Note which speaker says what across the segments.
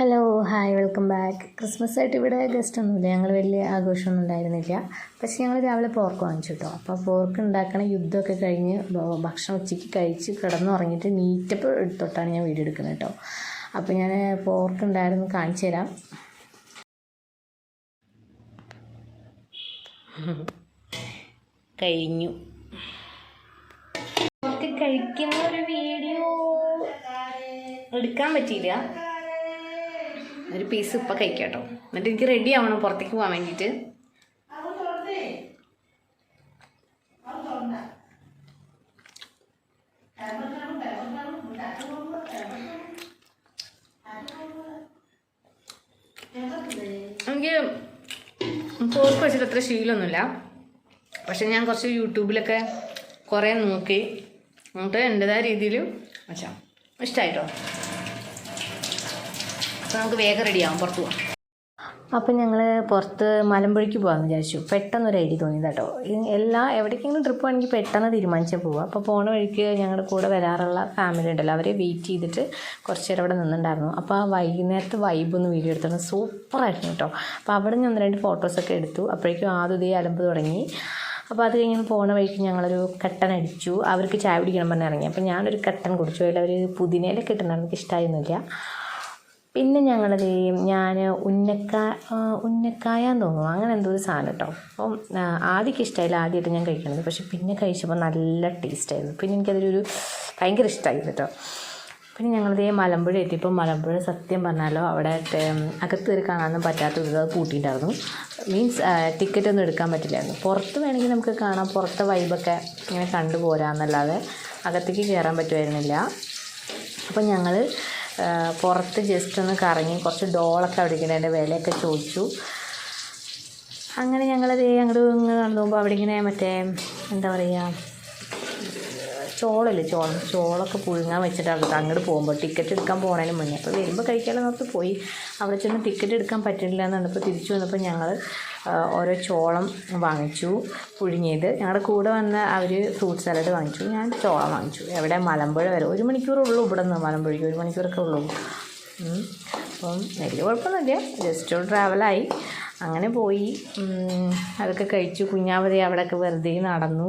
Speaker 1: Hello hi welcome back Christmas ആയിട്ട് ഇവിടെ guest ഒന്നുമില്ല. ഞങ്ങൾ വലിയ ആഘോഷമൊന്നും ഉണ്ടായിരുന്നില്ല. പക്ഷെ ഞങ്ങൾ രാവിലെ പോർക്ക് വാങ്ങിച്ചു കേട്ടോ അപ്പോൾ പോർക്ക് ഉണ്ടാക്കണ യുദ്ധമൊക്കെ കഴിഞ്ഞ് ഭക്ഷണം ഉച്ചയ്ക്ക് കഴിച്ച് കിടന്നുറങ്ങിയിട്ട് നീറ്റപ്പ് തൊട്ടാണ് ഞാൻ വീഡിയോ എടുക്കുന്നത് കേട്ടോ അപ്പോൾ ഞാൻ പോർക്ക് ഉണ്ടായിരുന്നു കാണിച്ചു തരാം. കഴിഞ്ഞു. കഴിക്കുന്ന ഒരു വീഡിയോ എടുക്കാൻ പറ്റിയില്ല. ഒരു പീസ് ഇപ്പം കഴിക്കാം കേട്ടോ എന്നിട്ട് എനിക്ക് റെഡി ആവണം പുറത്തേക്ക് പോകാൻ വേണ്ടിയിട്ട്. എനിക്ക് പോർക്ക് വെച്ചിട്ട് അത്ര ശീലമൊന്നുമില്ല. പക്ഷെ ഞാൻ കുറച്ച് യൂട്യൂബിലൊക്കെ കുറേ നോക്കി. എന്നിട്ട് എന്റെതായ രീതിയിൽ വെച്ചാൽ ഇഷ്ടമായിട്ടോ അപ്പോൾ നമുക്ക് വേഗം റെഡിയാവും പുറത്ത് പോവാം. അപ്പം ഞങ്ങൾ പുറത്ത് മലമ്പുഴയ്ക്ക് പോകാമെന്ന് വിചാരിച്ചു. പെട്ടെന്ന് ഒരു ഐഡിയ തോന്നി കേട്ടോ എല്ലാ എവിടേക്കെങ്കിലും ട്രിപ്പ് ആണെങ്കിൽ പെട്ടെന്ന് തീരുമാനിച്ചാൽ പോവുക അപ്പോൾ പോണ വഴിക്ക് ഞങ്ങളുടെ കൂടെ വരാറുള്ള ഫാമിലി ഉണ്ടല്ലോ അവരെ വെയിറ്റ് ചെയ്തിട്ട് കുറച്ച് നേരം അവിടെ നിന്നുണ്ടായിരുന്നു അപ്പോൾ ആ വൈകുന്നേരത്തെ വൈബ് ഒന്ന് വീഡിയോ സൂപ്പർ സൂപ്പറായിരുന്നു കേട്ടോ അപ്പോൾ അവിടെ നിന്ന് ഒന്ന് രണ്ട് ഫോട്ടോസൊക്കെ എടുത്തു. അപ്പോഴേക്കും ആദ്യം ഇതേ അലമ്പ് തുടങ്ങി. അപ്പോൾ അത് കഴിഞ്ഞ് പോണ വഴിക്ക് ഞങ്ങളൊരു കട്ടൻ അടിച്ചു. അവർക്ക് ചായ കുടിക്കണം പറഞ്ഞിറങ്ങി അപ്പോൾ ഞാനൊരു കട്ടൻ കുടിച്ചു. അതിൽ അവർ പുതിനയിലൊക്കെ ഇട്ടുണ്ടായിരുന്നു എനിക്ക് ഇഷ്ടമായിരുന്നില്ല പിന്നെ ഞങ്ങളത് ഞാൻ ഉന്നക്ക ആ, ഉന്നക്കായ എന്ന് തോന്നുന്നു. അങ്ങനെ എന്തോ ഒരു സാധനം കേട്ടോ അപ്പം ആദ്യം ആദ്യമൊക്കെ ഇഷ്ടമായില്ല ആദ്യമായിട്ട് ഞാൻ കഴിക്കണത്. പക്ഷെ പിന്നെ കഴിച്ചപ്പോൾ നല്ല ടേസ്റ്റായിരുന്നു പിന്നെ എനിക്കതിലൊരു ഭയങ്കര ഇഷ്ടമായി കേട്ടോ പിന്നെ ഞങ്ങളിതേ മലമ്പുഴ എത്തിയപ്പോൾ മലമ്പുഴ സത്യം പറഞ്ഞാലോ അവിടെ അകത്ത് കയറി കാണാനൊന്നും പറ്റാത്ത ഒരു അത് പൂട്ടിയിട്ടുണ്ടായിരുന്നു. മീൻസ് ടിക്കറ്റ് ഒന്നും എടുക്കാൻ പറ്റില്ലായിരുന്നു. പുറത്ത് വേണമെങ്കിൽ നമുക്ക് കാണാം. പുറത്തെ വൈബൊക്കെ ഇങ്ങനെ കണ്ടു പോരാന്നല്ലാതെ അകത്തേക്ക് കയറാൻ പറ്റുമായിരുന്നില്ല. അപ്പം ഞങ്ങൾ പുറത്ത് ജസ്റ്റ് ഒന്ന് കറങ്ങി കുറച്ച് ഡോളൊക്കെ അവിടെ ഇങ്ങനെ അതിന്റെ വിലയൊക്കെ ചോദിച്ചു. അങ്ങനെ ഞങ്ങളത് അങ്ങോട്ട് ഇങ്ങനെ നടന്നു പോകുമ്പോൾ അവിടെ ഇങ്ങനെ മറ്റേ എന്താ പറയുക ചോളല്ലേ ചോളം ചോളൊക്കെ പുഴുങ്ങാൻ വെച്ചിട്ടാണ് അങ്ങോട്ട് പോകുമ്പോൾ ടിക്കറ്റ് എടുക്കാൻ പോകണേനും മുന്നേ. അപ്പോൾ വരുമ്പോൾ കഴിക്കാനുള്ള നമുക്ക് പോയി. അവിടെ ചെന്ന് ടിക്കറ്റ് എടുക്കാൻ പറ്റില്ല എന്ന് പറഞ്ഞപ്പോൾ തിരിച്ചു വന്നപ്പോൾ ഞങ്ങൾ ഓരോ ചോളം വാങ്ങിച്ചു പുഴുങ്ങിയത്. ഞങ്ങളുടെ കൂടെ വന്ന അവർ ഫ്രൂട്ട് സാലഡ് വാങ്ങിച്ചു. ഞാൻ ചോളം വാങ്ങിച്ചു. എവിടെ? മലമ്പുഴ വരെ. ഒരു മണിക്കൂറേ ഉള്ളൂ ഇവിടെ നിന്ന് മലമ്പുഴയ്ക്ക് ഒരു മണിക്കൂറൊക്കെ ഉള്ളൂ. അപ്പം വലിയ കുഴപ്പമൊന്നുമില്ല. ജസ്റ്റ് ഒരു ട്രാവലായി അങ്ങനെ പോയി. അതൊക്കെ കഴിച്ചു. കുഞ്ഞാവതി അവിടെയൊക്കെ വെറുതെ നടന്നു.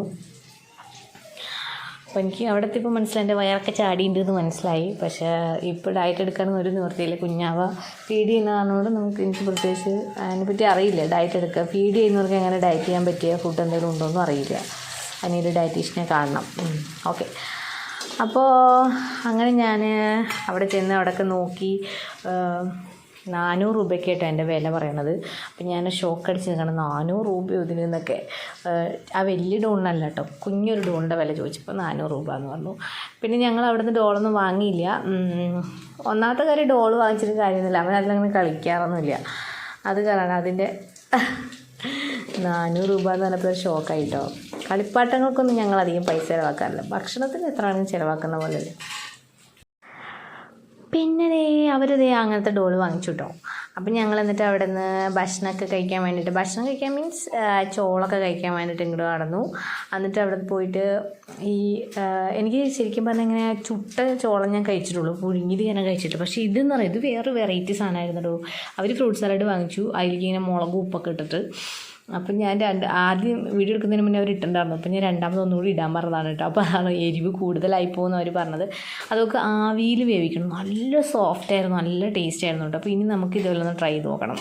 Speaker 1: അപ്പോൾ എനിക്ക് അവിടെ എത്തിയപ്പോൾ മനസ്സിലായി എന്റെ വയറൊക്കെ ചാടിയിട്ടുണ്ടെന്ന് മനസ്സിലായി. പക്ഷേ ഇപ്പോൾ ഡയറ്റ് എടുക്കാനൊന്നും ഒരു നിവൃത്തിയില്ല. കുഞ്ഞാവ ഫീഡ് ചെയ്യുന്ന കാരണോട് നമുക്ക് എനിക്ക് പ്രത്യേകിച്ച് അതിനെപ്പറ്റി അറിയില്ല. ഡയറ്റ് എടുക്കുക ഫീഡ് ചെയ്യുന്നവർക്ക് എങ്ങനെ ഡയറ്റ് ചെയ്യാൻ പറ്റിയ ഫുഡ് എന്തെങ്കിലും ഉണ്ടോ എന്നും അറിയില്ല. അതിനൊരു ഡയറ്റീഷ്യനെ കാണണം. ഓക്കെ അപ്പോൾ അങ്ങനെ ഞാൻ അവിടെ ചെന്ന് അവിടെയൊക്കെ നോക്കി നാനൂറ് രൂപയ്ക്കായിട്ടാണ് എന്റെ വില പറയണത്. അപ്പം ഞാൻ ഷോക്ക് അടിച്ച് നിൽക്കണം നാനൂറ് രൂപയോ ഇതിന് എന്നൊക്കെ. ആ വലിയ ഡോണിനല്ല കേട്ടോ കുഞ്ഞൊരു ഡോണിന്റെ വില ചോദിച്ചപ്പോൾ നാനൂറ് രൂപ എന്ന് പറഞ്ഞു. പിന്നെ ഞങ്ങൾ അവിടെ നിന്ന് ഡോളൊന്നും വാങ്ങിയില്ല. ഒന്നാമത്തെ കാര്യം ഡോൾ വാങ്ങിച്ചിട്ട് കാര്യമൊന്നുമില്ല അവൻ അതിലങ്ങനെ കളിക്കാറൊന്നുമില്ല. അത് കാരണം അതിന്റെ നാനൂറ് രൂപ എന്ന് പറഞ്ഞപ്പോൾ ഷോക്കായിട്ടോ കളിപ്പാട്ടങ്ങൾക്കൊന്നും ഞങ്ങൾ അധികം പൈസ ചിലവാക്കാറില്ല. ഭക്ഷണത്തിന് എത്ര ആണെങ്കിലും ചിലവാക്കുന്ന പോലെ അല്ലേ? പിന്നെ ദേ അവരിതേ അങ്ങനത്തെ ഡോൾ വാങ്ങിച്ചു കേട്ടോ അപ്പം ഞങ്ങൾ എന്നിട്ട് അവിടെ നിന്ന് ഭക്ഷണമൊക്കെ കഴിക്കാൻ വേണ്ടിയിട്ട് ഭക്ഷണം കഴിക്കാൻ മീൻസ് ചോളൊക്കെ കഴിക്കാൻ വേണ്ടിയിട്ട് ഇങ്ങോട്ട് നടന്നു. എന്നിട്ട് അവിടെ പോയിട്ട് ഈ എനിക്ക് ശരിക്കും പറഞ്ഞാൽ ഇങ്ങനെ ചുട്ട ചോളം ഞാൻ കഴിച്ചിട്ടുള്ളൂ പുഴുങ്ങിയത് ഞാൻ കഴിച്ചിട്ടില്ല. പക്ഷേ ഇതെന്ന് പറയുന്നത് ഇത് വേറെ വെറൈറ്റി സാധനമായിരുന്നു അവർ ഫ്രൂട്ട് സലാഡ് വാങ്ങിച്ചു അതിലേക്ക് ഇങ്ങനെ മുളകും ഉപ്പൊക്കെ ഇട്ടിട്ട്. അപ്പം ഞാൻ രണ്ട് ആദ്യം വീഡിയോ എടുക്കുന്നതിന് മുന്നേ അവർ ഇട്ടിട്ടുണ്ടായിരുന്നു. അപ്പം ഞാൻ രണ്ടാമത് ഒന്നുകൂടി ഇടാൻ പറഞ്ഞതാണ് കേട്ടോ. അപ്പോൾ അതാണ് എരിവ് കൂടുതലായി പോകുന്ന അവർ പറഞ്ഞത്. അതൊക്കെ ആവിയിൽ വേവിക്കണം. നല്ല സോഫ്റ്റ് ആയിരുന്നു. നല്ല ടേസ്റ്റ് ആയിരുന്നു കേട്ടോ. അപ്പോൾ ഇനി നമുക്ക് ഇതുപോലെ ഒന്ന് ട്രൈ ചെയ്ത് നോക്കണം.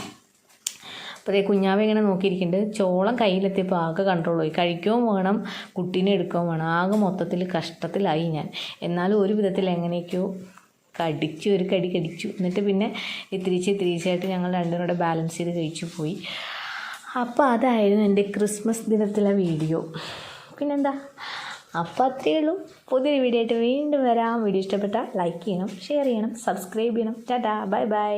Speaker 1: അപ്പോൾ അതേ കുഞ്ഞാവ് ഇങ്ങനെ നോക്കിയിരിക്കുന്നുണ്ട്. ചോളം കയ്യിലെത്തിയപ്പോൾ ആകെ കൺട്രോൾ പോയി കഴിക്കുകയും വേണം കുട്ടീനെ എടുക്കുകയും വേണം. ആകെ മൊത്തത്തിൽ കഷ്ടത്തിലായി ഞാൻ. എന്നാലും ഒരു വിധത്തിൽ എങ്ങനെയൊക്കെയോ കടിച്ചു ഒരു കടി കടിച്ചു. എന്നിട്ട് പിന്നെ ഇത്തിരിച്ച് ഇത്തിരിച്ചായിട്ട് ഞങ്ങൾ രണ്ടും കൂടെ ബാലൻസ് ചെയ്ത് കഴിച്ചു പോയി. അപ്പോൾ അതായിരുന്നു എന്റെ ക്രിസ്മസ് ദിനത്തിലെ വീഡിയോ. പിന്നെന്താ? അപ്പോൾ അത്രയേ ഉള്ളൂ. പുതിയൊരു വീഡിയോ ആയിട്ട് വീണ്ടും വരാം. വീഡിയോ ഇഷ്ടപ്പെട്ടാൽ ലൈക്ക് ചെയ്യണം ഷെയർ ചെയ്യണം സബ്സ്ക്രൈബ് ചെയ്യണം. ടാറ്റാ. Bye bye.